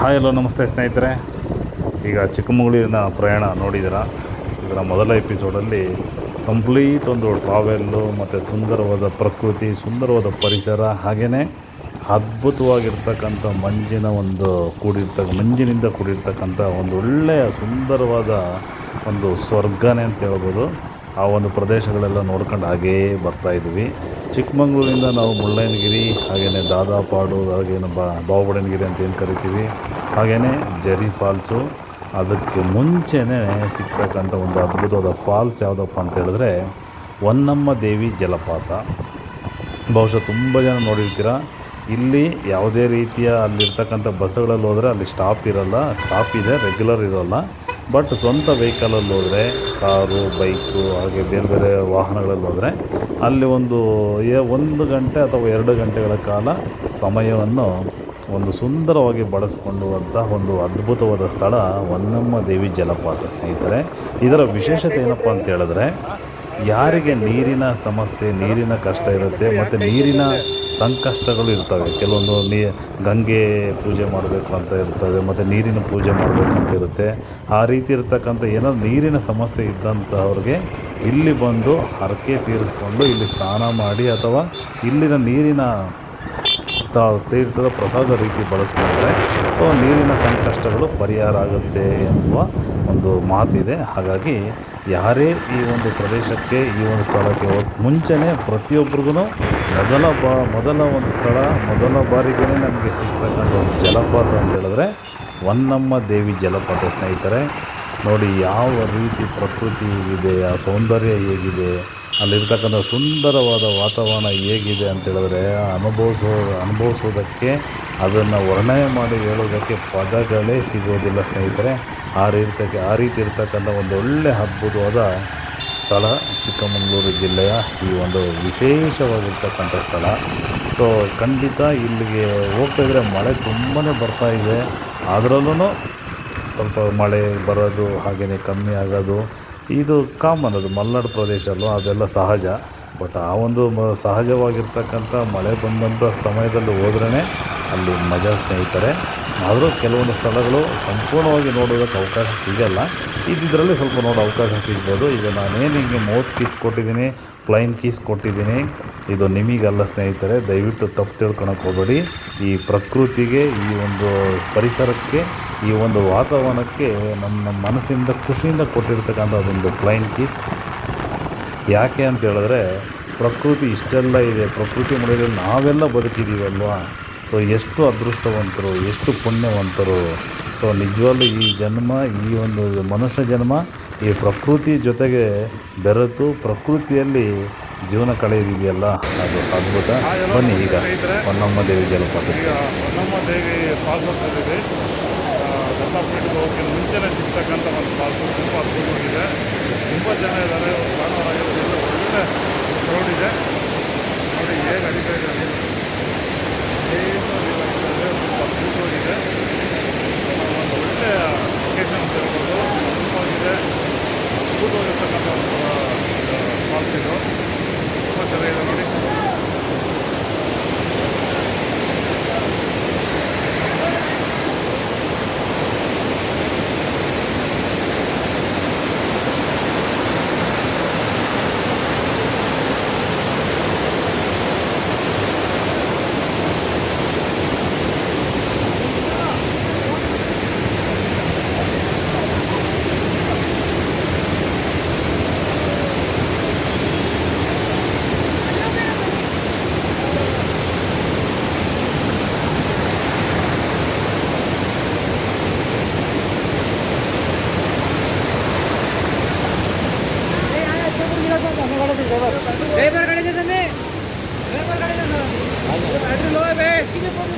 Hi hello ನಮಸ್ತೆ ಸ್ನೇಹಿತರೆ. ಈಗ ಚಿಕ್ಕಮಗಳೂರಿನ ಪ್ರಯಾಣ ನೋಡಿದ್ದೀರಾ? ಇದರ ಮೊದಲ ಎಪಿಸೋಡಲ್ಲಿ ಕಂಪ್ಲೀಟ್ ಒಂದು ಟ್ರಾವೆಲ್ಲು ಮತ್ತು ಸುಂದರವಾದ ಪ್ರಕೃತಿ, ಸುಂದರವಾದ ಪರಿಸರ ಹಾಗೆಯೇ ಅದ್ಭುತವಾಗಿರ್ತಕ್ಕಂಥ ಮಂಜಿನ ಒಂದು ಕೂಡಿರ್ತಕ್ಕ, ಮಂಜಿನಿಂದ ಕೂಡಿರ್ತಕ್ಕಂಥ ಒಂದು ಒಳ್ಳೆಯ ಸುಂದರವಾದ ಒಂದು ಸ್ವರ್ಗನೇ ಅಂತ ಹೇಳ್ಬೋದು. ಆ ಒಂದು ಪ್ರದೇಶಗಳೆಲ್ಲ ನೋಡ್ಕೊಂಡು ಹಾಗೇ ಬರ್ತಾ ಇದ್ವಿ ಚಿಕ್ಕಮಂಗ್ಳೂರಿಂದ ನಾವು ಮುಳ್ಳಯ್ಯನಗಿರಿ ಹಾಗೆಯೇ ದಾದಾಪಾಡು, ಹಾಗೇನು ಬಾ, ಬಾವುಬಡನಗಿರಿ ಅಂತ ಏನು ಕರಿತೀವಿ? ಹಾಗೆಯೇ ಜರಿ ಫಾಲ್ಸು. ಅದಕ್ಕೆ ಮುಂಚೆನೇ ಸಿಗ್ತಕ್ಕಂಥ ಒಂದು ಅದ್ಭುತವಾದ ಫಾಲ್ಸ್ ಯಾವುದಪ್ಪ ಅಂತ ಹೇಳಿದ್ರೆ ಹೊನ್ನಮ್ಮ ದೇವಿ ಜಲಪಾತ. ಬಹುಶಃ ತುಂಬ ಜನ ನೋಡಿರ್ತೀರ. ಇಲ್ಲಿ ಯಾವುದೇ ರೀತಿಯ ಅಲ್ಲಿರ್ತಕ್ಕಂಥ ಬಸ್ಸುಗಳಲ್ಲಿ ಹೋದರೆ ಅಲ್ಲಿ ಸ್ಟಾಪ್ ಇರೋಲ್ಲ ಸ್ಟಾಪ್ ಇದೆ ರೆಗ್ಯುಲರ್ ಇರೋಲ್ಲ. ಬಟ್ ಸ್ವಂತ ವೆಹಿಕಲಲ್ಲಿ ಹೋದರೆ ಕಾರು, ಬೈಕು, ಹಾಗೆ ಬೇರೆ ಬೇರೆ ವಾಹನಗಳಲ್ಲಿ ಹೋದರೆ ಅಲ್ಲಿ ಒಂದು ಎ, ಒಂದು ಗಂಟೆ ಅಥವಾ ಎರಡು ಗಂಟೆಗಳ ಕಾಲ ಸಮಯವನ್ನು ಒಂದು ಸುಂದರವಾಗಿ ಬಳಸಿಕೊಳ್ಳುವಂಥ ಒಂದು ಅದ್ಭುತವಾದ ಸ್ಥಳ ಹೊನ್ನಮ್ಮ ದೇವಿ ಜಲಪಾತ ಸ್ನೇಹಿತರೆ. ಇದರ ವಿಶೇಷತೆ ಏನಪ್ಪ ಅಂತ ಹೇಳಿದ್ರೆ, ಯಾರಿಗೆ ನೀರಿನ ಸಮಸ್ಯೆ, ನೀರಿನ ಕಷ್ಟ ಇರುತ್ತೆ, ಮತ್ತು ನೀರಿನ ಸಂಕಷ್ಟಗಳು ಇರ್ತವೆ. ಕೆಲವೊಂದು ನೀ, ಗಂಗೆ ಪೂಜೆ ಮಾಡಬೇಕು ಅಂತ ಇರ್ತವೆ, ಮತ್ತು ನೀರಿನ ಪೂಜೆ ಮಾಡಬೇಕು ಅಂತ ಇರುತ್ತೆ. ಆ ರೀತಿ ಇರ್ತಕ್ಕಂಥ ಏನೋ ನೀರಿನ ಸಮಸ್ಯೆ ಇದ್ದಂಥವ್ರಿಗೆ ಇಲ್ಲಿ ಬಂದು ಹರಕೆ ತೀರಿಸ್ಕೊಂಡು ಇಲ್ಲಿ ಸ್ನಾನ ಮಾಡಿ ಅಥವಾ ಇಲ್ಲಿನ ನೀರಿನ ತ ತೀರ್ಥದ ಪ್ರಸಾದ ರೀತಿ ಬಳಸ್ಕೊಂಡ್ರೆ ಸೊ ನೀರಿನ ಸಂಕಷ್ಟಗಳು ಪರಿಹಾರ ಆಗುತ್ತೆ ಎನ್ನುವ ಒಂದು ಮಾತಿದೆ. ಹಾಗಾಗಿ ಯಾರೇ ಈ ಒಂದು ಪ್ರದೇಶಕ್ಕೆ, ಈ ಒಂದು ಸ್ಥಳಕ್ಕೆ ಹೋದ ಮುಂಚೆನೇ ಪ್ರತಿಯೊಬ್ಬರಿಗೂ ಮೊದಲ ಬಾ, ಮೊದಲ ಒಂದು ಸ್ಥಳ, ಮೊದಲ ಬಾರಿಗೆ ನಮಗೆ ಸಿಗ್ತಕ್ಕಂಥ ಒಂದು ಜಲಪಾತ ಅಂತ ಹೇಳಿದ್ರೆ ಹೊನ್ನಮ್ಮ ದೇವಿ ಜಲಪಾತ ಸ್ನೇಹಿತರೆ. ನೋಡಿ ಯಾವ ರೀತಿ ಪ್ರಕೃತಿ ಇದೆ, ಆ ಸೌಂದರ್ಯ ಹೇಗಿದೆ. ಅಲ್ಲಿರ್ತಕ್ಕಂಥ ಸುಂದರವಾದ ವಾತಾವರಣ ಹೇಗಿದೆ ಅಂತ ಹೇಳಿದ್ರೆ, ಅನುಭವಿಸೋ, ಅನುಭವಿಸೋದಕ್ಕೆ ಅದನ್ನು ವರ್ಣನೆ ಮಾಡಿ ಹೇಳೋದಕ್ಕೆ ಪದಗಳೇ ಸಿಗೋದಿಲ್ಲ ಸ್ನೇಹಿತರೆ. ಆ ರೀತಿ ಆ ರೀತಿ ಇರ್ತಕ್ಕಂಥ ಒಂದು ಒಳ್ಳೆ ಅದ್ಭುತವಾದ ಸ್ಥಳ ಚಿಕ್ಕಮಗಳೂರು ಜಿಲ್ಲೆಯ ಈ ಒಂದು ವಿಶೇಷವಾಗಿರ್ತಕ್ಕಂಥ ಸ್ಥಳ. ಸೊ ಖಂಡಿತ ಇಲ್ಲಿಗೆ ಹೋಗ್ತಾ ಇದ್ರೆ ಮಳೆ ತುಂಬಾ ಬರ್ತಾ ಇದೆ. ಅದರಲ್ಲೂ ಸ್ವಲ್ಪ ಮಳೆ ಬರೋದು ಹಾಗೆಯೇ ಕಮ್ಮಿ ಆಗೋದು. ಇದು ಕಾಮನ್ ಅದು ಮಲೆನಾಡು ಪ್ರದೇಶ ಅಲ್ವಾ? ಅದೆಲ್ಲ ಸಹಜ. ಬಟ್ ಆ ಒಂದು ಮ, ಸಹಜವಾಗಿರ್ತಕ್ಕಂಥ ಮಳೆ ಬಂದಂಥ ಸಮಯದಲ್ಲಿ ಹೋದ್ರೇ ಅಲ್ಲಿ ಮಜಾ ಸ್ನೇಹಿತರೆ. ಆದರೂ ಕೆಲವೊಂದು ಸ್ಥಳಗಳು ಸಂಪೂರ್ಣವಾಗಿ ನೋಡೋದಕ್ಕೆ ಅವಕಾಶ ಸಿಗಲ್ಲ. ಇದ್ದಿದ್ರಲ್ಲಿ ಸ್ವಲ್ಪ ನೋಡೋ ಅವಕಾಶ ಸಿಗ್ಬೋದು. ಈಗ ನಾನೇನು ಹಿಂಗೆ ಮೌತ್ ಕೀಸ್ ಕೊಟ್ಟಿದ್ದೀನಿ ಪ್ಲೈನ್ ಕೀಸ್ ಕೊಟ್ಟಿದ್ದೀನಿ, ಇದು ನಿಮಗಲ್ಲ ಸ್ನೇಹಿತರೆ. ದಯವಿಟ್ಟು ತಪ್ಪು ತಿಳ್ಕೊಳಕ್ಕೆ ಹೋಗಬೇಡಿ. ಈ ಪ್ರಕೃತಿಗೆ, ಈ ಒಂದು ಪರಿಸರಕ್ಕೆ ಈ ಒಂದು ವಾತಾವರಣಕ್ಕೆ ನಮ್ಮ ಮನಸ್ಸಿಂದ ಖುಷಿಯಿಂದ ಕೊಟ್ಟಿರ್ತಕ್ಕಂಥ ಅದೊಂದು ಪ್ಲೈನ್ ಕೀಸ್ ಯಾಕೆ ಅಂತ ಹೇಳಿದ್ರೆ ಪ್ರಕೃತಿ ಇಷ್ಟೆಲ್ಲ ಇದೆ. ಪ್ರಕೃತಿ ಮಳೆಯಲ್ಲಿ ನಾವೆಲ್ಲ ಬದುಕಿದ್ದೀವಲ್ವಾ ಸೊ ಎಷ್ಟು ಅದೃಷ್ಟವಂತರು ಎಷ್ಟು ಪುಣ್ಯವಂತರು. ಸೊ ನಿಜವಾಗ್ಲೂ ಈ ಜನ್ಮ ಈ ಒಂದು ಮನುಷ್ಯ ಜನ್ಮ ಈ ಪ್ರಕೃತಿ ಜೊತೆಗೆ ಬೆರೆತು ಪ್ರಕೃತಿಯಲ್ಲಿ ಜೀವನ ಕಳೆಯೋದಿದೆಯಲ್ಲ ಅದು ಅದ್ಭುತ. ಬನ್ನಿ ಈಗ. ಹೊನ್ನಮ್ಮ ದೇವಿ ಜಲಪಾತ ಹೊನ್ನಮ್ಮ ದೇವಿ ಫಾಲ್ಸ್ ಹೋಗ್ತಿದ್ದೀವಿ ಹೋಗಿ ಹೋಗೋಕ್ಕೆ ಮುಂಚೆನೇ ಸಿಗ್ತಕ್ಕಂಥ ಒಂದು ಫಾಲ್ಸು ತುಂಬ ಅದ್ಭುತವಾಗಿದೆ ತುಂಬ ಜನ ಇದ್ದಾರೆ ಭಾನುವಾರ ಒಳ್ಳೆ ರೋಡ್ ಇದೆ. ನೋಡಿ ಹೇಗೆ ಹರಿತಾ Aqui já pode